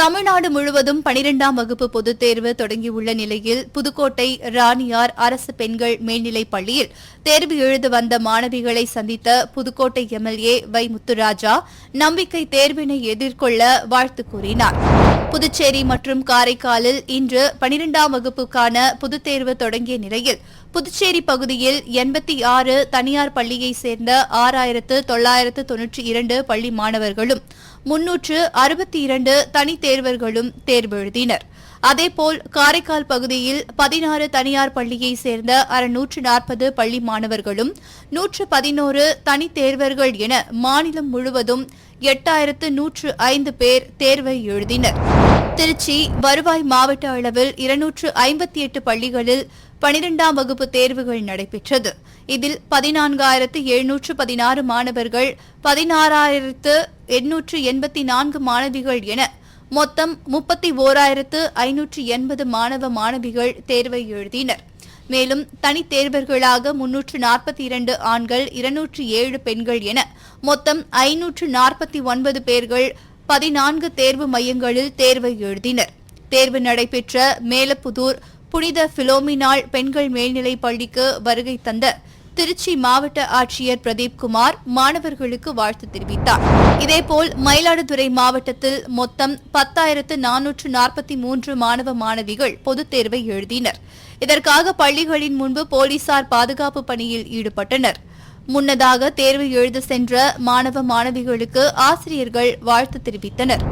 தமிழ்நாடு முழுவதும் பனிரெண்டாம் வகுப்பு பொதுத் தேர்வு தொடங்கியுள்ள நிலையில் புதுக்கோட்டை ராணியார் அரசு பெண்கள் மேல்நிலைப் பள்ளியில் தேர்வு எழுத வந்த மாணவிகளை சந்தித்த புதுக்கோட்டை எம்எல்ஏ வை முத்துராஜா நம்பிக்கை தேர்வினை எதிர்கொள்ள வாழ்த்து கூறினார். புதுச்சேரி மற்றும் காரைக்காலில் இன்று பனிரெண்டாம் வகுப்புக்கான பொதுத் தேர்வு தொடங்கிய நிலையில் புதுச்சேரி பகுதியில் எண்பத்தி ஆறு தனியார் பள்ளியைச் சேர்ந்த ஆறாயிரத்து தொள்ளாயிரத்து தொன்னூற்றி இரண்டு பள்ளி மாணவர்களும் முன்னூற்று அறுபத்தி இரண்டு தனித் தேர்வர்களும் தேர்வு எழுதினர். அதேபோல் காரைக்கால் பகுதியில் பதினாறு தனியார் பள்ளியைச் சேர்ந்த அறுநூற்று நாற்பது பள்ளி மாணவர்களும் நூற்று பதினோரு தனித் தேர்வர்கள் என மாநிலம் முழுவதும் எட்டாயிரத்து நூற்று ஐந்து பேர் தேர்வை எழுதினர். திருச்சி வருவாய் மாவட்ட அளவில் இருநூற்று ஐம்பத்தி எட்டு பள்ளிகளில் பனிரெண்டாம் வகுப்பு தேர்வுகள் நடைபெற்றது. இதில் பதினான்காயிரத்து எழுநூற்று பதினாறு மாணவர்கள் பதினாறாயிரத்து எண்ணூற்று எண்பத்தி நான்கு மாணவிகள் என மொத்தம் முப்பத்தி ஓராயிரத்து ஐநூற்று எண்பது மாணவ மாணவிகள் தேர்வை எழுதினர். மேலும் தனித் தேர்வர்களாக முன்னூற்று நாற்பத்தி இரண்டு ஆண்கள் இருநூற்று ஏழு பெண்கள் என மொத்தம் ஐநூற்று நாற்பத்தி ஒன்பது பேர்கள் பதினான்கு தேர்வு மையங்களில் தேர்வை எழுதினர். தேர்வு நடைபெற்ற மேலப்புதூர் புனித பிலோமினாள் பெண்கள் மேல்நிலைப் பள்ளிக்கு வருகை தந்த திருச்சி மாவட்ட ஆட்சியர் பிரதீப் குமார் மாணவர்களுக்கு வாழ்த்து தெரிவித்தார். இதேபோல் மயிலாடுதுறை மாவட்டத்தில் மொத்தம் பத்தாயிரத்து நானூற்று நாற்பத்தி மூன்று மாணவ மாணவிகள் பொதுத் தேர்வை எழுதினர். இதற்காக பள்ளிகளின் முன்பு போலீசார் பாதுகாப்பு பணியில் ஈடுபட்டனர். முன்னதாக தேர்வு எழுத சென்ற மாணவ மாணவிகளுக்கு ஆசிரியர்கள் வாழ்த்து தெரிவித்தனர்.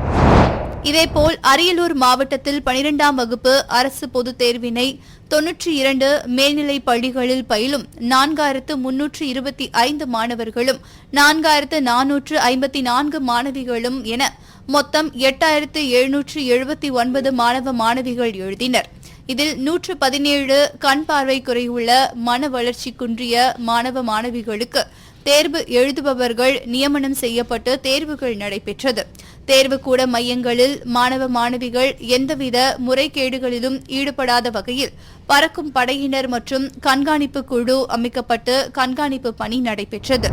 இதேபோல் அரியலூர் மாவட்டத்தில் பனிரெண்டாம் வகுப்பு அரசு பொதுத் தேர்வினை தொன்னூற்றி இரண்டு மேல்நிலைப் பள்ளிகளில் பயிலும் நான்காயிரத்து முன்னூற்று இருபத்தி ஐந்து மாணவர்களும் நான்காயிரத்து நானூற்று ஐம்பத்தி நான்கு மாணவிகளும் என மொத்தம் எட்டாயிரத்து எழுநூற்று எழுபத்தி ஒன்பது மாணவ மாணவிகள் எழுதினர். இதில் நூற்று பதினேழு கண் பார்வை குறையுள்ள மன வளர்ச்சி குன்றிய மாணவ மாணவிகளுக்கு தேர்வு எழுதுபவர்கள் நியமனம் செய்யப்பட்டு தேர்வுகள் நடைபெற்றது. தேர்வுக்கூட மையங்களில் மாணவ மாணவிகள் எந்தவித முறைகேடுகளிலும் ஈடுபடாத வகையில் பறக்கும் படையினர் மற்றும் கண்காணிப்பு குழு அமைக்கப்பட்டு கண்காணிப்பு பணி நடைபெற்றது.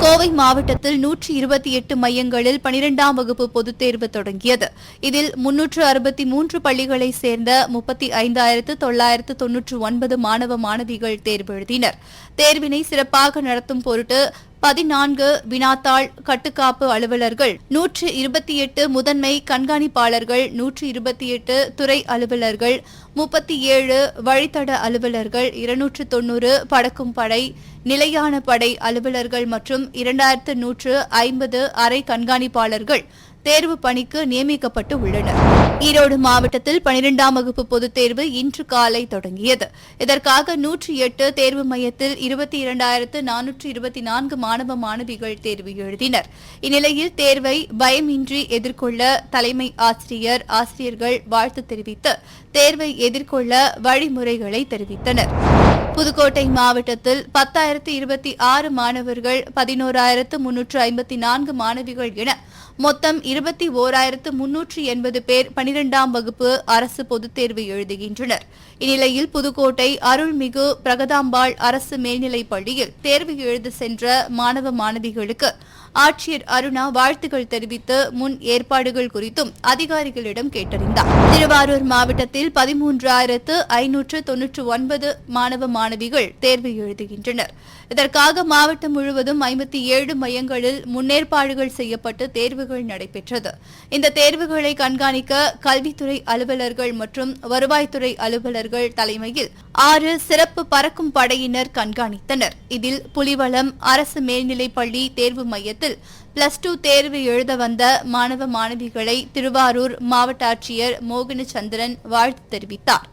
கோவை மாவட்டத்தில் நூற்றி இருபத்தி எட்டு மையங்களில் பனிரெண்டாம் வகுப்பு பொதுத் தேர்வு தொடங்கியது. இதில் முன்னூற்று அறுபத்தி மூன்று பள்ளிகளைச் சேர்ந்த முப்பத்தி ஐந்தாயிரத்து தொள்ளாயிரத்து தொன்னூற்று ஒன்பது மாணவ மாணவிகள் தேர்வு எழுதினர். தேர்வினை சிறப்பாக நடத்தும் பொருட்டு பதினான்கு வினாத்தாள் கட்டுக்காப்பு அலுவலர்கள் நூற்று இருபத்தி எட்டு முதன்மை கண்காணிப்பாளர்கள் நூற்று இருபத்தி எட்டு துறை அலுவலர்கள் முப்பத்தி ஏழு வழித்தட அலுவலர்கள் இருநூற்று தொன்னூறு படக்கும் படை நிலையான படை அலுவலர்கள் மற்றும் இரண்டாயிரத்து நூற்று ஐம்பது அரை கண்காணிப்பாளர்கள். தேர்வு பணிக்கு நியமிக்கப்பட்டு உள்ளனர். ஈரோடு மாவட்டத்தில் பனிரெண்டாம் வகுப்பு பொதுத் தேர்வு இன்று காலை தொடங்கியது. இதற்காக நூற்றி எட்டு தேர்வு மையத்தில் இருபத்தி இரண்டாயிரத்து நானூற்றி இருபத்தி நான்கு மாணவ மாணவிகள் தேர்வு எழுதினர். இந்நிலையில் தேர்வை பயமின்றி எதிர்கொள்ள தலைமை ஆசிரியர் ஆசிரியர்கள் வாழ்த்து தெரிவித்து தேர்வை எதிர்கொள்ள வழிமுறைகளை தெரிவித்தனர். புதுக்கோட்டை மாவட்டத்தில் பத்தாயிரத்து இருபத்தி ஆறு மாணவர்கள் பதினோராயிரத்து முன்னூற்று ஐம்பத்தி நான்கு மாணவிகள் என மொத்தம் இருபத்தி ஓராயிரத்து முன்னூற்று எண்பது பேர் பனிரெண்டாம் வகுப்பு அரசு பொதுத் தேர்வு எழுதுகின்றனர். இந்நிலையில் புதுக்கோட்டை அருள்மிகு பிரகதாம்பாள் அரசு மேல்நிலைப் பள்ளியில் தேர்வு எழுத சென்ற மாணவ மாணவிகளுக்கு ஆட்சியர் அருணா வாழ்த்துக்கள் தெரிவித்து முன் ஏற்பாடுகள் குறித்தும் அதிகாரிகளிடம் கேட்டறிந்தார். திருவாரூர் மாவட்டத்தில் பதிமூன்றாயிரத்து ஐநூற்று தொன்னூற்று ஒன்பது மாணவ மாணவிகள் தேர்வு எழுதுகின்றனர். இதற்காக மாவட்டம் முழுவதும் ஐம்பத்தி ஏழு மையங்களில் முன்னேற்பாடுகள் செய்யப்பட்டு தேர்வு தேர்வுகள் நடைபெற்றது. இந்த தேர்வுகளை கண்காணிக்க கல்வித்துறை அலுவலர்கள் மற்றும் வருவாய்த்துறை அலுவலர்கள் தலைமையில் ஆறு சிறப்பு பறக்கும் படையினர் கண்காணித்தனர். இதில் புலிவளம் அரசு மேல்நிலைப்பள்ளி தேர்வு மையத்தில் பிளஸ் டூ தேர்வு எழுத வந்த மாணவ மாணவிகளை திருவாரூர் மாவட்ட ஆட்சியர் மோகனச்சந்திரன் வாழ்த்து தெரிவித்தார்.